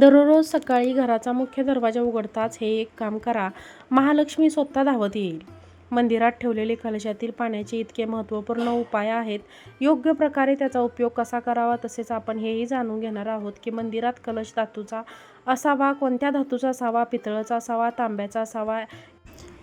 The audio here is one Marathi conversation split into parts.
दररोज सकाळी घराचा मुख्य दरवाजा उघडताच हे एक काम करा. महालक्ष्मी स्वतः धावत येईल. मंदिरात ठेवलेले कलशातील पाण्याचे इतके महत्त्वपूर्ण उपाय आहेत. योग्य प्रकारे त्याचा उपयोग कसा करावा तसेच आपण हेही जाणून घेणार आहोत की मंदिरात कलश धातूचा असावा कोणत्या धातूचा असावा पितळाचा असावा तांब्याचा असावा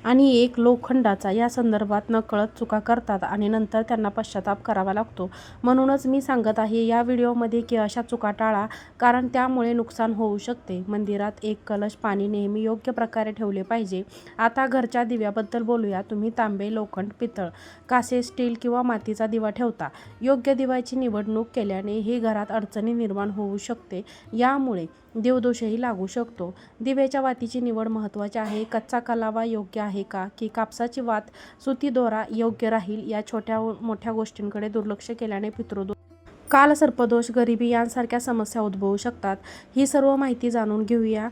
आणि एक लोखंडाचा या संदर्भात नकळत चुका करतात आणि नंतर त्यांना पश्चाताप करावा लागतो. म्हणूनच मी सांगत आहे या व्हिडिओमध्ये की अशा चुका टाळा कारण त्यामुळे नुकसान होऊ शकते. मंदिरात एक कलश पाणी नेहमी योग्य प्रकारे ठेवले पाहिजे. आता घरच्या दिव्याबद्दल बोलूया. तुम्ही तांबे लोखंड पितळ कासे स्टील किंवा मातीचा दिवा ठेवता. योग्य दिव्याची निवडणूक केल्याने ही घरात अडचणी निर्माण होऊ शकते. यामुळे देवदोषही लागू शकतो. दिव्याच्या वातीची निवड महत्त्वाची आहे. कच्चा कलावा योग्य आहे. का? की कापसाची वात सुती दोरा योग्य राहील या छोट्या मोठ्या गोष्टींकडे दुर्लक्ष केल्याने पितृदोष काल सर्पदोष गरिबी यांसारख्या समस्या उद्भवू शकतात. ही सर्व माहिती जाणून घेऊया.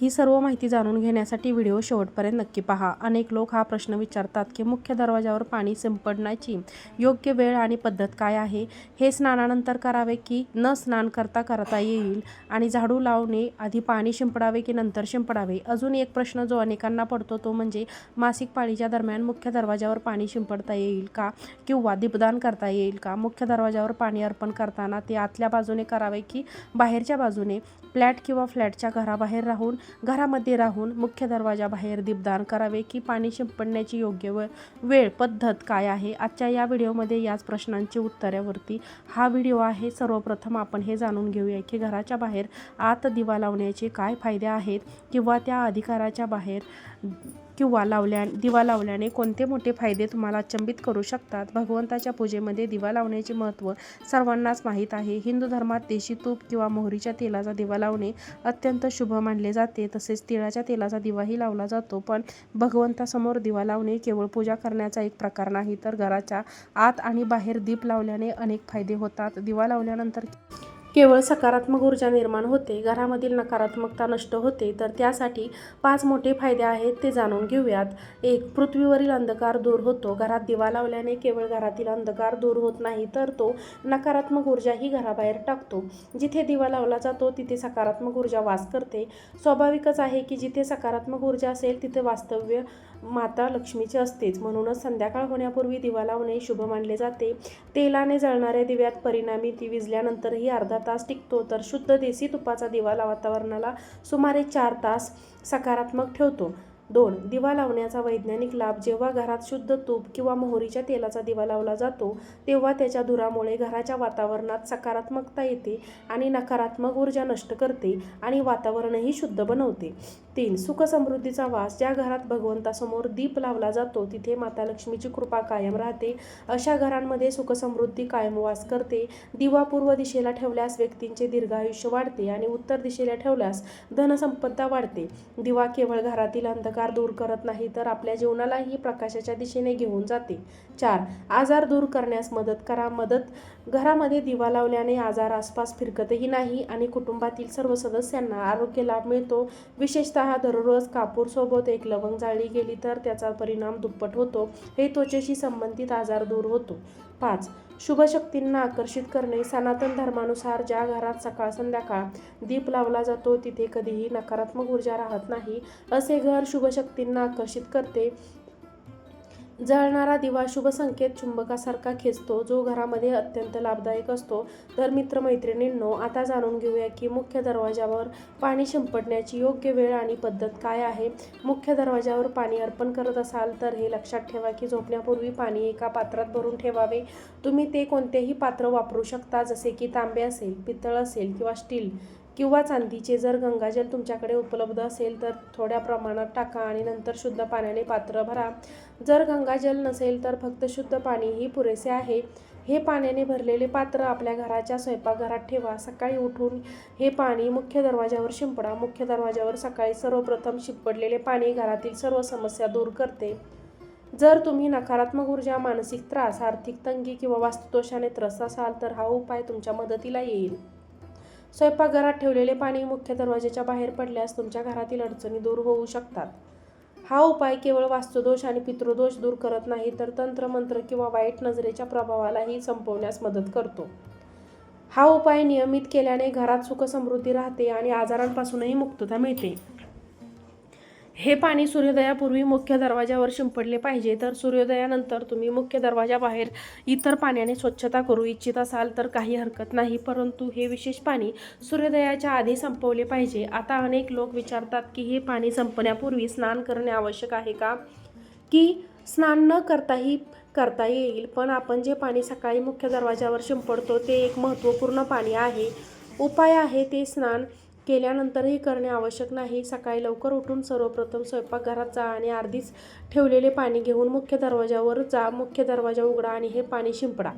ही सर्व माहिती जाणून घेण्यासाठी व्हिडिओ शेवटपर्यंत नक्की पहा. अनेक लोक हा प्रश्न विचारतात की मुख्य दरवाजावर पाणी शिंपडण्याची योग्य वेळ आणि पद्धत काय आहे? हे स्नानानंतर करावे की न स्नान करता करता येईल? आणि झाडू लावणे आधी पाणी शिंपडावे की नंतर शिंपडावे? अजून एक प्रश्न जो अनेकांना पडतो तो म्हणजे मासिक पाळीच्या दरम्यान मुख्य दरवाजावर पाणी शिंपडता येईल का? किंवा दीपदान करता येईल का? मुख्य दरवाजावर पाणी अर्पण करताना ते आतल्या बाजूने करावे की बाहेरच्या बाजूने फ्लॅट किंवा फ्लॅटच्या घराबाहेर राहून घरामध्ये राहून मुख्य दरवाजाबाहेर दीपदान करावे की पाणी शिंपडण्याची योग्य वेळ वेळ पद्धत काय आहे? आजच्या या व्हिडिओमध्ये याच प्रश्नांची उत्तरावरती हा व्हिडिओ आहे. सर्वप्रथम आपण हे जाणून घेऊया की घराच्या बाहेर आत दिवा लावण्याचे काय फायदे आहेत किंवा त्या अधिकाराच्या बाहेर किंवा लावल्या दिवा लावल्याने कोणते मोठे फायदे तुम्हाला अचंबित करू शकतात? भगवंताच्या पूजेमध्ये दिवा लावण्याचे महत्त्व सर्वांनाच माहीत आहे. हिंदू धर्मात देशी तूप किंवा मोहरीच्या तेलाचा दिवा लावणे अत्यंत शुभ मानले जाते. तसेच तिळाच्या तेलाचा दिवाही लावला जातो. पण भगवंतासमोर दिवा लावणे केवळ पूजा करण्याचा एक प्रकार नाही तर घराच्या आत आणि बाहेर दीप लावल्याने अनेक फायदे होतात. दिवा लावल्यानंतर केवळ सकारात्मक ऊर्जा निर्माण होते घरामधील नकारात्मकता नष्ट होते तर त्यासाठी पाच मोठे फायदे आहेत ते जाणून घेऊयात. एक पृथ्वीवरील अंधकार दूर होतो. घरात दिवा लावल्याने केवळ घरातील अंधकार दूर होत नाही तर तो नकारात्मक ऊर्जाही घराबाहेर टाकतो. जिथे दिवा लावला जातो तिथे सकारात्मक ऊर्जा वास करते. स्वाभाविकच आहे की जिथे सकारात्मक ऊर्जा असेल तिथे वास्तव्य माता लक्ष्मीचे असतेच. म्हणूनच संध्याकाळ होण्यापूर्वी दिवा लावणे शुभ मानले जाते. तेलाने जळणाऱ्या दिव्यात परिणामी ती विजल्यानंतरही अर्धा तास टिकतो तर शुद्ध देसी तुपाचा दिवाला वातावरणाला सुमारे चार तास सकारात्मक ठेवतो. दोन दिवा लावण्याचा वैज्ञानिक लाभ जेव्हा घरात शुद्ध तूप किंवा मोहरीच्या तेलाचा दिवा लावला जातो तेव्हा त्याच्या धुरामुळे घराच्या वातावरणात सकारात्मकता येते आणि नकारात्मक ऊर्जा नष्ट करते आणि वातावरणही शुद्ध बनवते. तीन सुखसमृद्धीचा वास ज्या घरात भगवंतासमोर दीप लावला जातो तिथे माता लक्ष्मीची कृपा कायम राहते. अशा घरांमध्ये सुखसमृद्धी कायम वास करते. दिवा पूर्व दिशेला ठेवल्यास व्यक्तींचे दीर्घायुष्य वाढते आणि उत्तर दिशेला ठेवल्यास धनसंपदा वाढते. दिवा केवळ घरातील अंधकार दूर करत नाही तर आपल्या जीवनालाही प्रकाशाच्या दिशेने घेऊन जाते. चार आजार दूर करण्यास मदत करा. मदत घरामध्ये दिवा लावल्याने आजार आसपास फिरकतही नाही आणि कुटुंबातील सर्व सदस्यांना आरोग्य लाभ मिळतो. विशेषतः दररोज कापूरसोबत एक लवंग जाळली गेली तर त्याचा परिणाम दुप्पट होतो. हे त्वचेशी संबंधित आजार दूर होतो. पाच. शुभ शक्तींना आकर्षित करणे. सनातन धर्मानुसार ज्या घरात सकाळ संध्याकाळ दीप लावला जातो तिथे कधीही नकारात्मक ऊर्जा राहत नाही. असे घर शुभ शक्तींना आकर्षित करते. जळणारा दिवा शुभसंकेत चुंबकासारखा खेचतो जो घरामध्ये अत्यंत लाभदायक असतो. तर मित्रमैत्रिणींनो आता जाणून घेऊया की मुख्य दरवाजावर पाणी शिंपडण्याची योग्य वेळ आणि पद्धत काय आहे? मुख्य दरवाजावर पाणी अर्पण करत असाल तर हे लक्षात ठेवा की झोपण्यापूर्वी पाणी एका पात्रात भरून ठेवावे. तुम्ही ते कोणतेही पात्र वापरू शकता जसे की तांबे असेल पितळ असेल किंवा स्टील. किंवा चांदीचे जर गंगाजल तुमच्याकडे उपलब्ध असेल तर थोड्या प्रमाणात टाका आणि नंतर शुद्ध पाण्याने पात्र भरा. जर गंगाजल नसेल तर फक्त शुद्ध पाणीही पुरेसे आहे. हे पाण्याने भरलेले पात्र आपल्या घराच्या स्वयंपाकघरात ठेवा. सकाळी उठून हे पाणी मुख्य दरवाजावर शिंपडा. मुख्य दरवाजावर सकाळी सर्वप्रथम शिंपडलेले पाणी घरातील सर्व समस्या दूर करते. जर तुम्ही नकारात्मक ऊर्जा मानसिक त्रास आर्थिक तंगी किंवा वास्तुदोषाने त्रस्त असाल तर हा उपाय तुमच्या मदतीला येईल. स्वयंपाकघरात ठेवलेले पाणी मुख्य दरवाजाच्या बाहेर पडल्यास तुमच्या घरातील अडचणी दूर होऊ शकतात. हा उपाय केवळ वास्तुदोष आणि पितृदोष दूर करत नाही तर तंत्रमंत्र किंवा वाईट नजरेच्या प्रभावालाही संपवण्यास मदत करतो. हा उपाय नियमित केल्याने घरात सुखसमृद्धी राहते आणि आजारांपासूनही मुक्तता मिळते. हे पाणी सूर्योदयापूर्वी मुख्य दरवाजावर शिंपडले पाहिजे. तर सूर्योदयानंतर तुम्ही मुख्य दरवाजाबाहेर इतर पाण्याने स्वच्छता करू इच्छित असाल तर काही हरकत नाही. परंतु हे विशेष पाणी सूर्योदयाच्या आधी संपवले पाहिजे. आता अनेक लोक विचारतात की हे पाणी संपण्यापूर्वी स्नान करणे आवश्यक आहे का? की स्नान न करताही करता येईल. पण आपण जे पाणी सकाळी मुख्य दरवाजावर शिंपडतो ते एक महत्त्वपूर्ण पाणी आहे. उपाय आहे ते स्नान केल्यानंतरही करणे आवश्यक नाही. सकाळी लवकर उठून सर्वप्रथम स्वयंपाकघरात जा आणि अर्धीच ठेवलेले पाणी घेऊन मुख्य दरवाजावर जा. मुख्य दरवाजा उघडा आणि हे पाणी शिंपडा.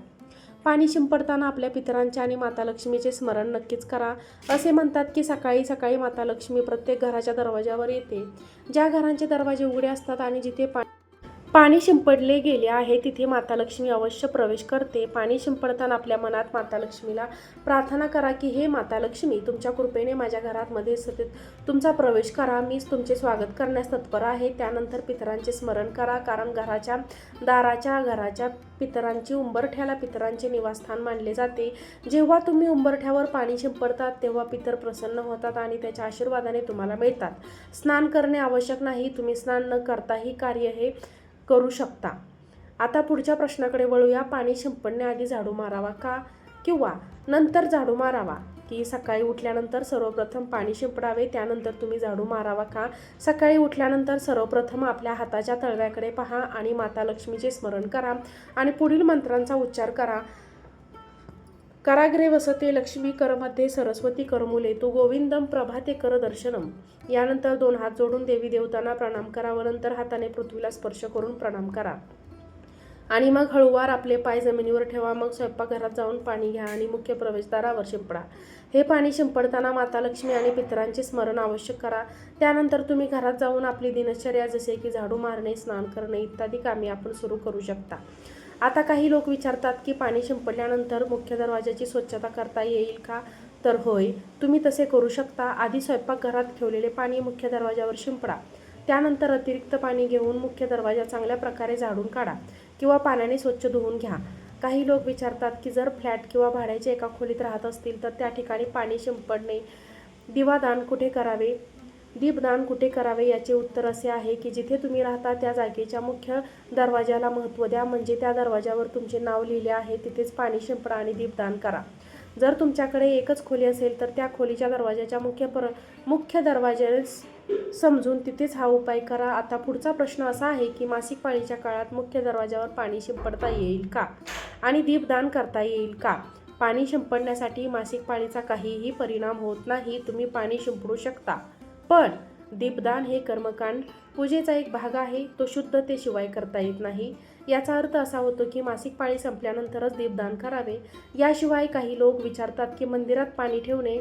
पाणी शिंपडताना आपल्या पितरांचे आणि माता लक्ष्मीचे स्मरण नक्कीच करा. असे म्हणतात की सकाळी सकाळी माता लक्ष्मी प्रत्येक घराच्या दरवाजावर येते. ज्या घरांचे दरवाजे उघडे असतात आणि जिथे पा पाणी शिंपडले गेले आहे तिथे माता लक्ष्मी अवश्य प्रवेश करते. पाणी शिंपडताना आपल्या मनात माता लक्ष्मीला प्रार्थना करा की हे माता लक्ष्मी तुमच्या कृपेने माझ्या घरातमध्ये सतत तुमचा प्रवेश करा. मीच तुमचे स्वागत करण्यास तत्पर आहे. त्यानंतर पितरांचे स्मरण करा कारण घराच्या दाराच्या घराच्या पितरांची उंबरठ्याला पितरांचे निवासस्थान मानले जाते. जेव्हा तुम्ही उंबरठ्यावर पाणी शिंपडतात तेव्हा पितर प्रसन्न होतात आणि त्याच्या आशीर्वादाने तुम्हाला मिळतात. स्नान करणे आवश्यक नाही. तुम्ही स्नान न करताही कार्य हे करू शकता. आता पुढच्या प्रश्नाकडे वळूया. पाणी शिंपडण्याआधी झाडू मारावा का? किंवा नंतर झाडू मारावा? की सकाळी उठल्यानंतर सर्वप्रथम पाणी शिंपडावे त्यानंतर तुम्ही झाडू मारावा का? सकाळी उठल्यानंतर सर्वप्रथम आपल्या हाताच्या तळव्याकडे पहा आणि माता लक्ष्मीचे स्मरण करा आणि पुढील मंत्रांचा उच्चार करा. कराग्रे वसते लक्ष्मी करमध्ये सरस्वती करमुले तू गोविंदम प्रभाते कर दर्शनम. यानंतर दोन हात जोडून देवी देवतांना प्रणाम करा व नंतर हाताने पृथ्वीला स्पर्श करून प्रणाम करा. आणि मग हळूवार आपले पाय जमिनीवर ठेवा मग स्वयंपाकघरात जाऊन पाणी घ्या आणि मुख्य प्रवेशद्वारावर शिंपडा. हे पाणी शिंपडताना माता लक्ष्मी आणि पितरांचे स्मरण आवश्यक करा. त्यानंतर तुम्ही घरात जाऊन आपली दिनचर्या जसे की झाडू मारणे स्नान करणे इत्यादी कामे आपण सुरू करू शकता. आता काही लोक विचारतात की पाणी शिंपडल्यानंतर मुख्य दरवाजाची स्वच्छता करता येईल का? तर होय तुम्ही तसे करू शकता. आधी स्वयंपाकघरात ठेवलेले पाणी मुख्य दरवाजावर शिंपडा. त्यानंतर अतिरिक्त पाणी घेऊन मुख्य दरवाजा चांगल्या प्रकारे झाडून काढा किंवा पाण्याने स्वच्छ धुवून घ्या. काही लोक विचारतात की जर फ्लॅट किंवा भाड्याच्या एका खोलीत राहत असतील तर त्या ठिकाणी पाणी शिंपडणे दिवादान कुठे करावे? दीपदान कुठे करावे याचे उत्तर असे आहे की जिथे तुम्ही राहता त्या जागेच्या मुख्य दरवाजाला महत्त्व द्या. म्हणजे त्या दरवाजावर तुमचे नाव लिहिले आहे. तिथेच पाणी शिंपडा आणि दीपदान करा. जर तुमच्याकडे एकच खोली असेल तर त्या खोलीच्या दरवाजाच्या मुख्य पर मुख्य दरवाजास समजून तिथेच हा उपाय करा. आता पुढचा प्रश्न असा आहे की मासिक पाळीच्या काळात मुख्य दरवाजावर पाणी शिंपडता येईल का? आणि दीपदान करता येईल का? पाणी शिंपडण्यासाठी मासिक पाळीचा काहीही परिणाम होत नाही. तुम्ही पाणी शिंपडू शकता. पण दीपदान हे कर्मकांड पूजेचा एक भाग आहे तो शुद्धतेशिवाय करता येत नाही. याचा अर्थ असा होतो की मासिक पाळी संपल्यानंतरच दीपदान करावे. याशिवाय काही लोक विचारतात की मंदिरात पाणी ठेवणे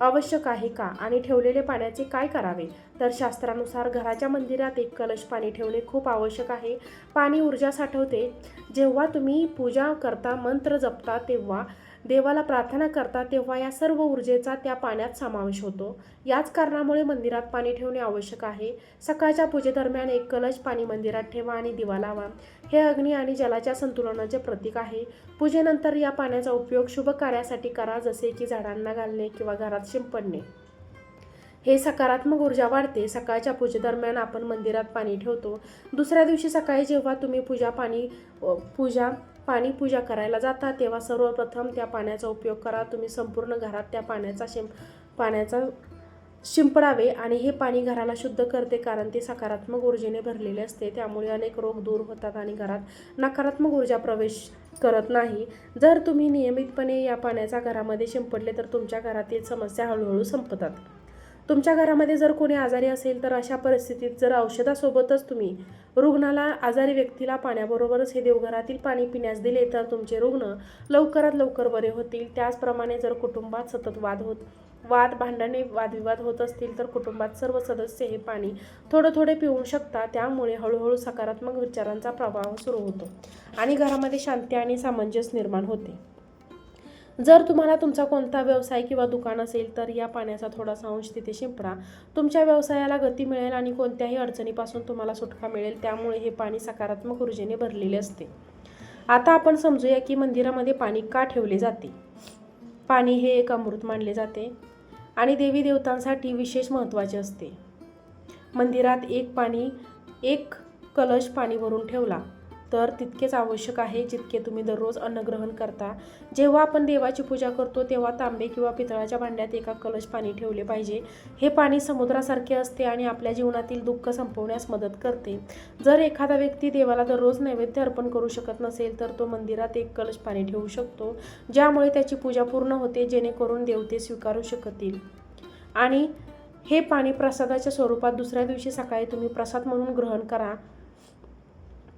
आवश्यक आहे का आणि ठेवलेले पाण्याचे काय करावे? तर शास्त्रानुसार घराच्या मंदिरात एक कलश पाणी ठेवणे खूप आवश्यक आहे. पाणी ऊर्जा साठवते. जेव्हा तुम्ही पूजा करता मंत्र जपता तेव्हा देवाला प्रार्थना करता तेव्हा या सर्व ऊर्जेचा त्या पाण्यात समावेश होतो. याच कारणामुळे मंदिरात पाणी ठेवणे आवश्यक आहे. सकाळच्या पूजेदरम्यान एक कलश पाणी मंदिरात ठेवा आणि दिवा लावा. हे अग्नी आणि जलाच्या संतुलनाचे प्रतीक आहे. पूजेनंतर या पाण्याचा उपयोग शुभ कार्यासाठी करा जसे की झाडांना घालणे किंवा घरात शिंपडणे. हे सकारात्मक ऊर्जा वाढते. सकाळच्या पूजेदरम्यान आपण मंदिरात पाणी ठेवतो. दुसऱ्या दिवशी सकाळी जेव्हा तुम्ही पूजा पाणी पूजा पाणी पूजा करायला जाता तेव्हा सर्वप्रथम त्या पाण्याचा उपयोग करा. तुम्ही संपूर्ण घरात त्या पाण्याचा शिंप पाण्याचा शिंपडावे आणि हे पाणी घराला शुद्ध करते कारण ते सकारात्मक ऊर्जेने भरलेले असते. त्यामुळे अनेक रोग दूर होतात आणि घरात नकारात्मक ऊर्जा प्रवेश करत नाही. जर तुम्ही नियमितपणे या पाण्याचा घरामध्ये शिंपडले तर तुमच्या घरातील समस्या हळूहळू संपतात. तुमच्या घरामध्ये जर कोणी आजारी असेल तर अशा परिस्थितीत जर औषधासोबतच तुम्ही रुग्णाला आजारी व्यक्तीला पाण्याबरोबरच हे देवघरातील पाणी पिण्यास दिले तर तुमचे रुग्ण लवकरात लवकर बरे होतील. त्याचप्रमाणे जर कुटुंबात सतत वाद होत वाद भांडणे वादविवाद होत असतील तर कुटुंबात सर्व सदस्य हे पाणी थोडं थोडे पिऊ शकता त्यामुळे हळूहळू सकारात्मक विचारांचा प्रभाव सुरू होतो आणि घरामध्ये शांती आणि सामंजस्य निर्माण होते. जर तुम्हाला तुमचा कोणता व्यवसाय किंवा दुकान असेल तर या पाण्याचा थोडासा अंश तिथे शिंपडा. तुमच्या व्यवसायाला गती मिळेल आणि कोणत्याही अडचणीपासून तुम्हाला सुटका मिळेल त्यामुळे हे पाणी सकारात्मक ऊर्जेने भरलेले असते. आता आपण समजूया की मंदिरामध्ये पाणी का ठेवले जाते? पाणी हे एक अमृत मानले जाते आणि देवी देवतांसाठी विशेष महत्त्वाचे असते. मंदिरात एक पाणी एक कलश पाणी भरून ठेवला. तर तितकेच आवश्यक आहे जितके तुम्ही दररोज अन्नग्रहण करता. जेव्हा आपण देवाची पूजा करतो तेव्हा तांबे किंवा पितळाच्या भांड्यात एका कलश पाणी ठेवले पाहिजे. हे पाणी समुद्रासारखे असते आणि आपल्या जीवनातील दुःख संपवण्यास मदत करते. जर एखादा व्यक्ती देवाला दररोज नैवेद्य अर्पण करू शकत नसेल तर तो मंदिरात एक कलश पाणी ठेवू शकतो ज्यामुळे त्याची पूजा पूर्ण होते जेणेकरून देवते स्वीकारू शकतील. आणि हे पाणी प्रसादाच्या स्वरूपात दुसऱ्या दिवशी सकाळी तुम्ही प्रसाद म्हणून ग्रहण करा.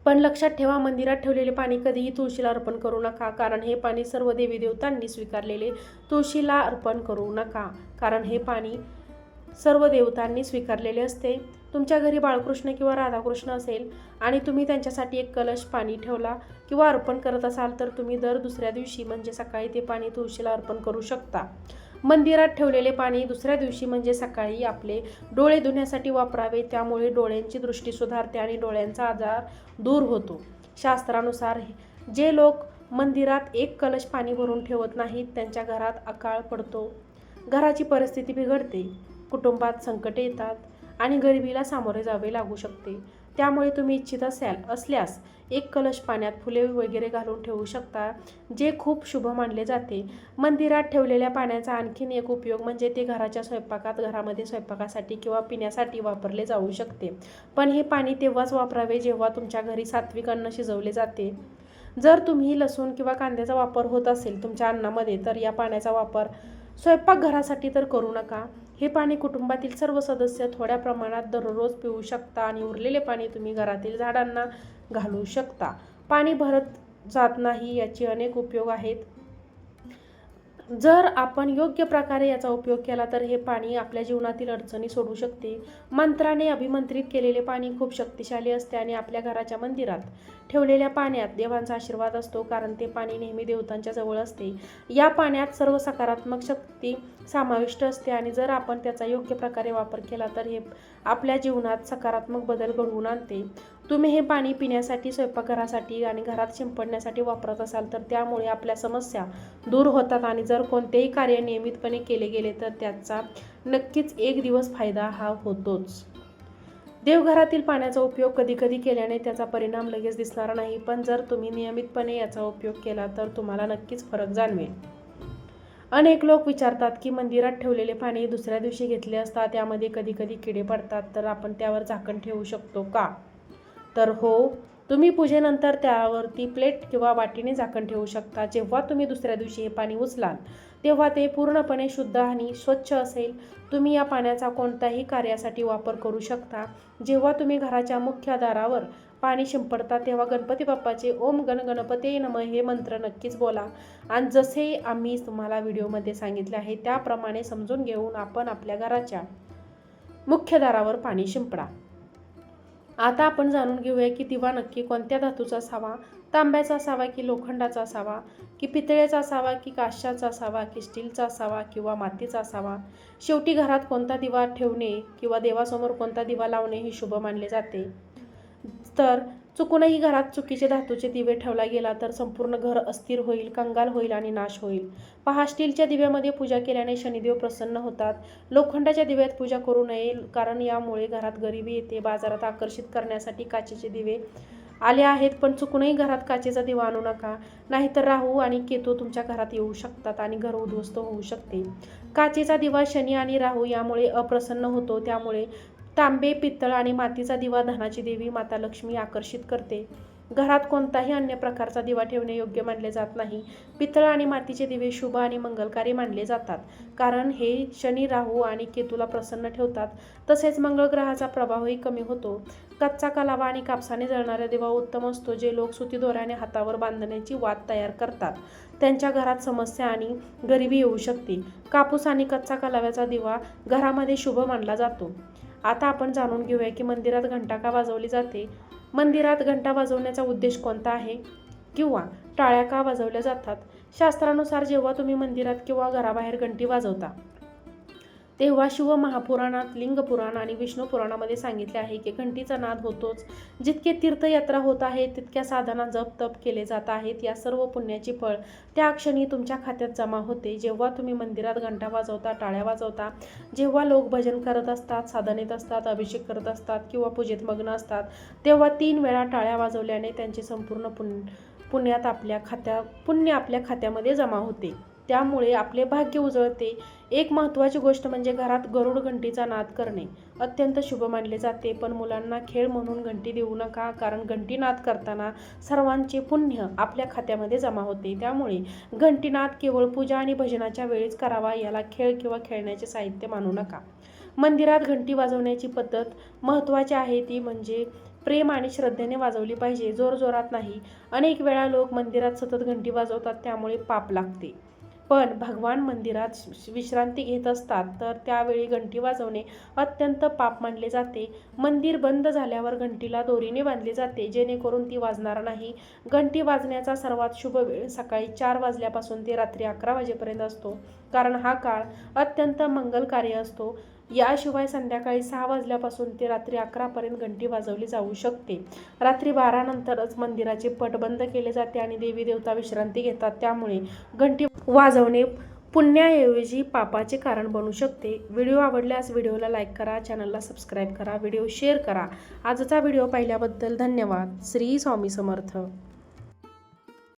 पण लक्षात ठेवा मंदिरात ठेवलेले पाणी कधीही तुळशीला अर्पण करू नका कारण हे पाणी सर्व देवी देवतांनी स्वीकारलेले तुळशीला अर्पण करू नका कारण हे पाणी सर्व देवतांनी स्वीकारलेले असते. तुमच्या घरी बाळकृष्ण किंवा राधाकृष्ण असेल आणि तुम्ही त्यांच्यासाठी एक कलश पाणी ठेवला किंवा अर्पण करत असाल तर तुम्ही दर दुसऱ्या दिवशी म्हणजे सकाळी ते पाणी तुळशीला अर्पण करू शकता. मंदिरात ठेवलेले पाणी दुसऱ्या दिवशी म्हणजे सकाळी आपले डोळे धुण्यासाठी वापरावे. त्यामुळे डोळ्यांची दृष्टी सुधारते आणि डोळ्यांचा आजार दूर होतो. शास्त्रानुसार जे लोक मंदिरात एक कलश पाणी भरून ठेवत नाहीत त्यांच्या घरात अकाळ पडतो. घराची परिस्थिती बिघडते. कुटुंबात संकटे येतात आणि गरिबीला सामोरे जावे लागू शकते. त्यामुळे तुम्ही इच्छित असाल असल्यास एक कलश पाण्यात फुले वगैरे घालून ठेवू शकता जे खूप शुभ मानले जाते. मंदिरात ठेवलेल्या पाण्याचा आणखीन एक उपयोग म्हणजे ते घराच्या स्वयंपाकात घरामध्ये स्वयंपाकासाठी किंवा पिण्यासाठी वापरले जाऊ शकते. पण हे पाणी तेव्हाच वापरावे जेव्हा तुमच्या घरी सात्विक अन्न शिजवले जाते. जर तुम्ही लसूण किंवा कांद्याचा वापर होत असेल तुमच्या अन्नामध्ये तर या पाण्याचा वापर स्वयंपाकघरासाठी तर करू नका. हे पाणी कुटुंबातील सर्व सदस्य थोड्या प्रमाणात दररोज पिऊ शकता आणि उरलेले पाणी तुम्ही घरातील झाडांना घालू शकता. पाणी भरत जात नाही याचे अनेक उपयोग आहेत. जर आपण योग्य प्रकारे याचा उपयोग केला तर हे पाणी आपल्या जीवनातील अडचणी सोडू शकते. मंत्राने अभिमंत्रित केलेले पाणी खूप शक्तिशाली असते आणि आपल्या घराच्या मंदिरात ठेवलेल्या पाण्यात देवांचा आशीर्वाद असतो कारण ते पाणी नेहमी देवतांच्या जवळ असते. या पाण्यात सर्व सकारात्मक शक्ती समाविष्ट असते आणि जर आपण त्याचा योग्य प्रकारे वापर केला तर हे आपल्या जीवनात सकारात्मक बदल घडवून आणते. तुम्ही हे पाणी पिण्यासाठी स्वयंपाकघरासाठी आणि घरात शिंपडण्यासाठी वापरत असाल तर त्यामुळे आपल्या समस्या दूर होतात आणि जर कोणतेही कार्य नियमितपणे केले गेले तर त्याचा नक्कीच एक दिवस फायदा हा होतोच. देवघरातील पाण्याचा उपयोग कधीकधी केल्याने त्याचा परिणाम लगेच दिसणार नाही पण जर तुम्ही नियमितपणे याचा उपयोग केला तर तुम्हाला नक्कीच फरक जाणवेल. अनेक लोक विचारतात की मंदिरात ठेवलेले पाणी दुसऱ्या दिवशी घेतले असता त्यामध्ये कधी कधी किडे पडतात तर आपण त्यावर झाकण ठेवू शकतो का? तर हो तुम्ही पूजेनंतर त्यावरती प्लेट किंवा वाटीने झाकण ठेवू शकता. जेव्हा तुम्ही दुसऱ्या दिवशी हे पाणी उचलाल तेव्हा ते पूर्णपणे शुद्ध आणि स्वच्छ असेल. तुम्ही या पाण्याचा कोणत्याही कार्यासाठी वापर करू शकता. जेव्हा तुम्ही घराच्या मुख्य दारावर पाणी शिंपडता तेव्हा गणपती बाप्पाचे ओम गण गणपते नम हे मंत्र नक्कीच बोला. आणि जसे आम्ही तुम्हाला व्हिडिओमध्ये सांगितले आहे त्याप्रमाणे समजून घेऊन आपण आपल्या घराच्या मुख्य दारावर पाणी शिंपडा. आता आपण जाणून घेऊया की दिवा नक्की कोणत्या धातूचा असावा? तांब्याचा असावा की लोखंडाचा असावा? की पितळेचा असावा की काश्याचा असावा की स्टीलचा असावा किंवा मातीचा असावा? शेवटी घरात कोणता दिवा ठेवणे किंवा देवासमोर कोणता दिवा लावणे हे शुभ मानले जाते. तर चुकूनही घरात चुकीचे धातूचे दिवे ठेवला गेला तर संपूर्ण घर अस्थिर होईल कंगाल होईल आणि नाश होईल. पहा स्टीलच्या दिव्यामध्ये पूजा केल्याने शनिदेव प्रसन्न होतात. लोखंडाच्या दिव्यात पूजा करू नये कारण यामुळे घरात गरिबी येते. बाजारात आकर्षित करण्यासाठी काचेचे दिवे आले आहेत पण चुकूनही घरात काचेचा दिवा आणू नका. नाहीतर राहू आणि केतू तुमच्या घरात येऊ शकतात आणि घर उद्ध्वस्त होऊ शकते. काचेचा दिवा शनी आणि राहू यामुळे अप्रसन्न होतो. त्यामुळे तांबे पितळ आणि मातीचा दिवा धनाची देवी माता लक्ष्मी आकर्षित करते. घरात कोणताही अन्य प्रकारचा दिवा ठेवणे योग्य मानले जात नाही. पितळ आणि मातीचे दिवे शुभ आणि मंगलकारी मानले जातात. कारण हे शनी राहू आणि केतूला प्रसन्न ठेवतात. तसेच मंगळ ग्रहाचा प्रभावही कमी होतो. कच्चा कलावा आणि कापसाने जळणारा दिवा उत्तम असतो जे लोक सुती दोऱ्याने हातावर बांधण्याची वाद तयार करतात. त्यांच्या घरात समस्या आणि गरिबी येऊ शकते. कापूस आणि कच्चा कलाव्याचा दिवा घरामध्ये शुभ मानला जातो. आता आपण जाणून घेऊया की मंदिरात घंटा का वाजवली जाते? मंदिरात घंटा वाजवण्याचा उद्देश कोणता आहे? किंवा टाळ्या का वाजवल्या जातात? शास्त्रानुसार जेव्हा तुम्ही मंदिरात किंवा घराबाहेर घंटी वाजवता तेव्हा शिव महापुराणात लिंग पुराण आणि विष्णू पुराणामध्ये सांगितले आहे की घंटीचा नाद होतोच. जितके तीर्थयात्रा होत आहे तितक्या साधना जप तप केले जात आहेत. या सर्व पुण्याची फळ त्या क्षणी तुमच्या खात्यात जमा होते. जेव्हा तुम्ही मंदिरात घंटा वाजवता टाळ्या वाजवता जेव्हा लोक भजन करत असतात साधनेत असतात अभिषेक करत असतात किंवा पूजेत मग्न असतात तेव्हा तीन वेळा टाळ्या वाजवल्याने त्यांचे संपूर्ण पुण्य पुण्यात आपल्या खात्या पुण्य आपल्या खात्यामध्ये जमा होते. त्यामुळे आपले भाग्य उजळते. एक महत्त्वाची गोष्ट म्हणजे घरात गरुड घंटीचा नाद करणे. अत्यंत शुभ मानले जाते पण मुलांना खेळ म्हणून घंटी देऊ नका कारण घंटी नाद करताना सर्वांचे पुण्य आपल्या खात्यामध्ये जमा होते. त्यामुळे घंटीनाद केवळ पूजा आणि भजनाच्या वेळीच करावा याला खेळ किंवा खेळण्याचे साहित्य मानू नका. मंदिरात घंटी वाजवण्याची पद्धत महत्त्वाची आहे ती म्हणजे प्रेम आणि श्रद्धेने वाजवली पाहिजे जोरजोरात नाही. अनेक वेळा लोक मंदिरात सतत घंटी वाजवतात त्यामुळे पाप लागते. पण भगवान मंदिरात विश्रांती घेत असतात तर त्यावेळी घंटी वाजवणे अत्यंत पाप मानले जाते. मंदिर बंद झाल्यावर घंटीला दोरीने बांधले जाते जेणेकरून ती वाजणार नाही. घंटी वाजण्याचा सर्वात शुभ वेळ सकाळी चार वाजल्यापासून ते रात्री अकरा वाजेपर्यंत असतो. कारण हा काळ अत्यंत मंगलकारी असतो. याशिवाय संध्याकाळी सहा वाजल्यापासून ते रात्री अकरापर्यंत घंटी वाजवली जाऊ शकते. रात्री बारानंतरच मंदिराचे पट बंद केले जाते आणि देवी देवता विश्रांती घेतात. त्यामुळे घंटी वाजवणे पुण्याऐवजी पापाचे कारण बनू शकते. व्हिडिओ आवडल्यास व्हिडिओला लाईक करा चॅनलला सबस्क्राईब करा व्हिडिओ शेअर करा. आजचा व्हिडिओ पाहिल्याबद्दल धन्यवाद. श्री स्वामी समर्थ.